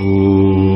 Ooh.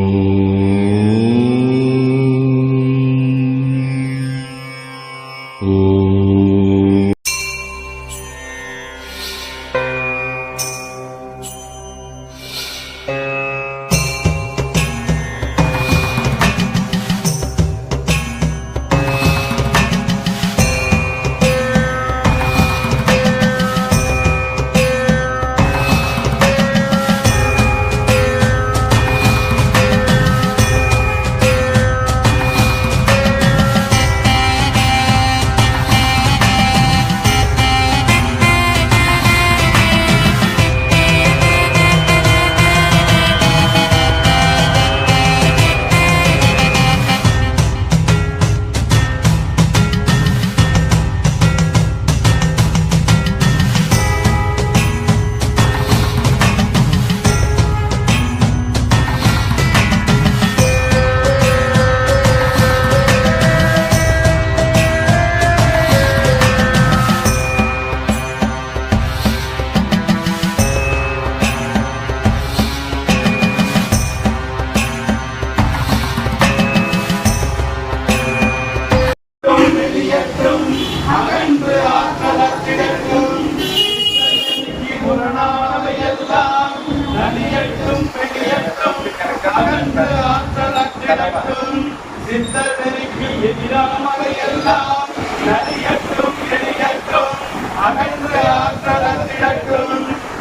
எதிராமலையெல்லாம் நலியட்டும் எளியட்டும் அகன்று ஆற்றலத்திடட்டும்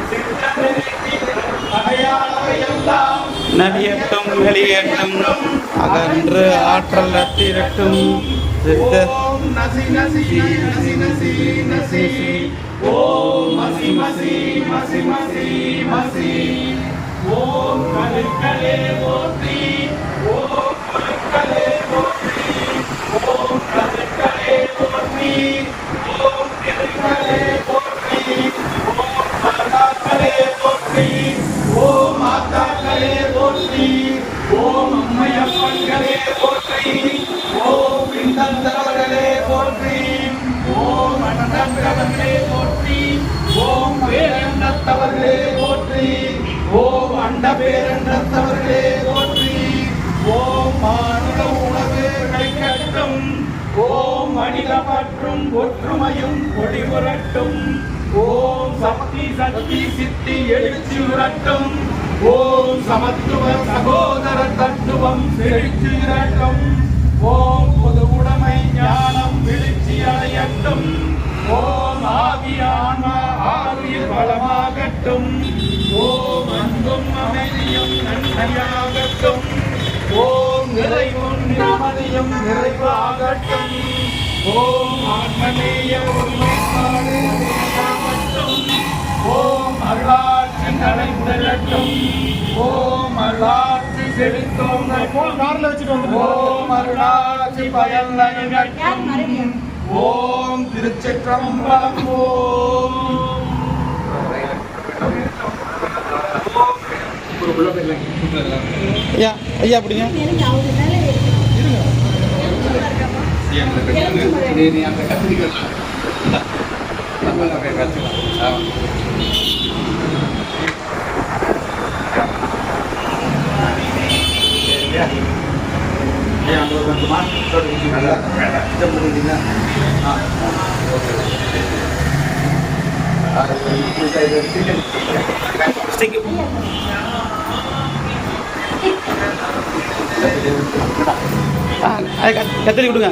சித்தருக்கு அடையாளமையெல்லாம் நலியட்டும் வெளியட்டும் அகன்று ஆற்றல் அத்திரட்டும் சித்த ஓம் நசி நசி நசி நசி நசி. ஓம் மசி மசி மசி மசி மசி. ஓம் கருக்களே போற்றி ஓம் கருக்களே போற்றி ஓம் கருக்களே போற்றி ஓம் கருக்களே போற்றி ஓம் மாதாக்களே போற்றி ஓம் மாதாக்களே போற்றி ஓம் அம்மையப்பன்களே போற்றி பேரண்டத்தவர்களே போற்றி ஓம் மானுட உணவு கிடைக்கட்டும் ஓம் மனித பற்றும் ஒற்றுமையும் கொடிபுரட்டும் ஓம் சக்தி சக்தி சித்தி எழுச்சி உரட்டும் ஓம் சமத்துவ சகோதர தத்துவம் செழிச்சு இரட்டும் ஓம் பொது உடைமை ஞானம் எழுச்சி அடையட்டும் ஓம் ஆவியான ஆவியில் பலமாகட்டும். ஓம் அன்பும் அமைதியும் நன்மையாகட்டும். ஓம் நிறைவும் நிம்மதியும் நிறைவாகட்டும். ஓம் ஆத்மநேய ஒருமைப்பாடு ஓம் அருளாட்சி நடைபெறட்டும் ஓம் அருளாட்சி வந்து ஓம் அருளாட்சி பயன் நல்கட்டும் ஓம் திருச்சிற்றம்பலம். ஓம் ஐயா ஐயா அப்படிங்க ஆ, அது கத்- கத்திரி விடுங்க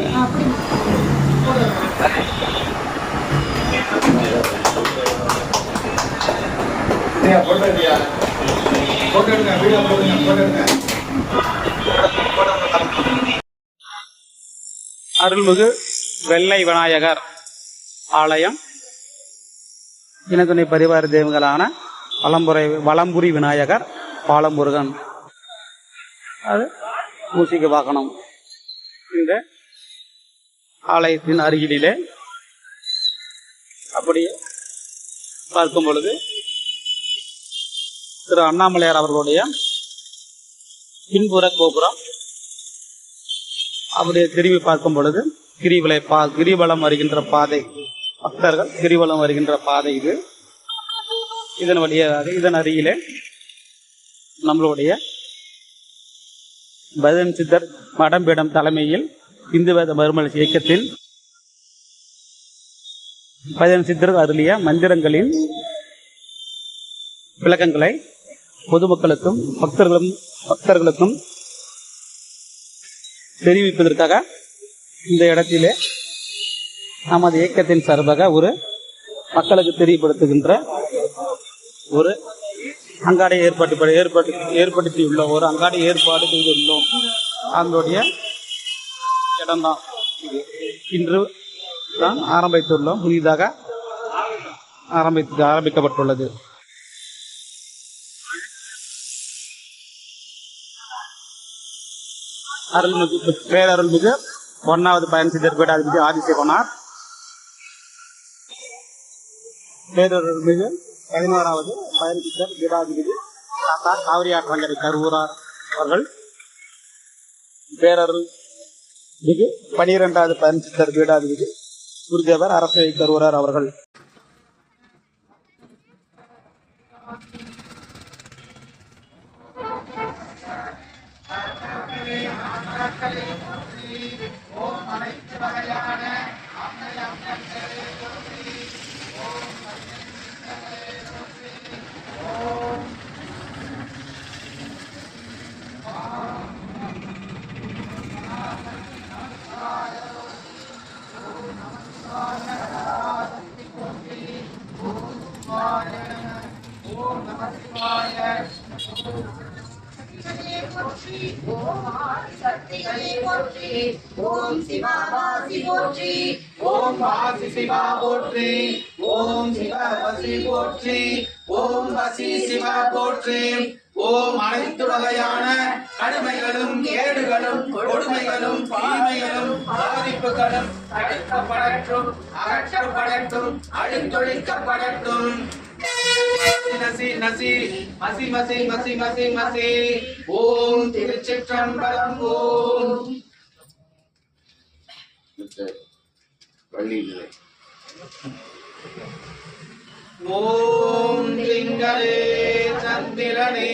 போட்டோ எடுங்க. போட்டோ எடுங்க வீடியோ போடுங்க போட்டோ எடுங்க. அருள்மிகு வெள்ளை விநாயகர் ஆலயம். இனத்துணை பரிவார தெய்வங்களான வலம்புரை வலம்புரி விநாயகர் பாலமுருகன். அது மூசிக பார்க்கணும். இந்த ஆலயத்தின் அருகிலே அப்படியே பார்க்கும் பொழுது திரு அண்ணாமலையார் அவர்களுடைய பின்புற கோபுரம் அப்படியே திரும்பி பார்க்கும் பொழுது கிரிவலை பா கிரிவலம் வருகின்ற பாதை பக்தர்கள் கிரிவலம் வருகின்ற பாதை இது. இதன் வழியாக இதன் அருகிலே நம்மளுடைய பதன் சித்தர் மடம்பிடம் தலைமையில் இந்து வேத மறுமலர்ச்சி இயக்கத்தில் பதன் சித்தர் அருளிய மந்திரங்களின் விளக்கங்களை பொதுமக்களுக்கும் பக்தர்களும் பக்தர்களுக்கும் தெரிவிப்பதற்காக இந்த இடத்திலே நமது இயக்கத்தின் சார்பாக ஒரு மக்களுக்கு தெரியப்படுத்துகின்ற ஒரு அங்காடி ஏற்பாட்டு ஏற்பட்டு ஏற்படுத்தியுள்ளோம் ஒரு அங்காடி ஏற்பாடு செய்துள்ளோம். அதனுடைய இடம்தான் இது. இன்று தான் ஆரம்பித்துள்ளோம். புதிதாக ஆரம்பித்து ஆரம்பிக்கப்பட்டுள்ளது. அருள்மிகு பேரருள்மிகு ஒன்னாவது பயன் சித்தர் பீடாதிபதி ஆதிசிவனார் பேரருள்மிகு பதினோராவது பதினஞ்சு பேர் பீடாதிபதி தாத்தா காவிரியாற்றங்கரை கருவூரார் அவர்கள் பேரருள் மிகு பனிரெண்டாவது பதினஞ்சு பேர் பீடாதிபதி குருதேவர் அரசை கருவூரார் அவர்கள். ஓம் அனைத்து வகையான அம்மையம் ஓம் சிவாபாசி போற்றி. ஓம் வாசி சிவா போற்றி. ஓம் சிவசி போற்றி. ஓம் வசி சிவா போற்றி. ஓம் அனைத்து வகையான கடுமைகளும் கேடுகளும் கொடுமைகளும் தீமைகளும் பாதிப்புகளும் தடுக்கப்படட்டும் அகற்றப்படட்டும் அழித்தொழிக்கப்படட்டும் நசி நசி. மசி மசி மசி மசி மசி. ஓம் திருச்சிற்றம்பலம். ஓம். வள்ளியிலே ஓம் திங்களே சந்திரனே.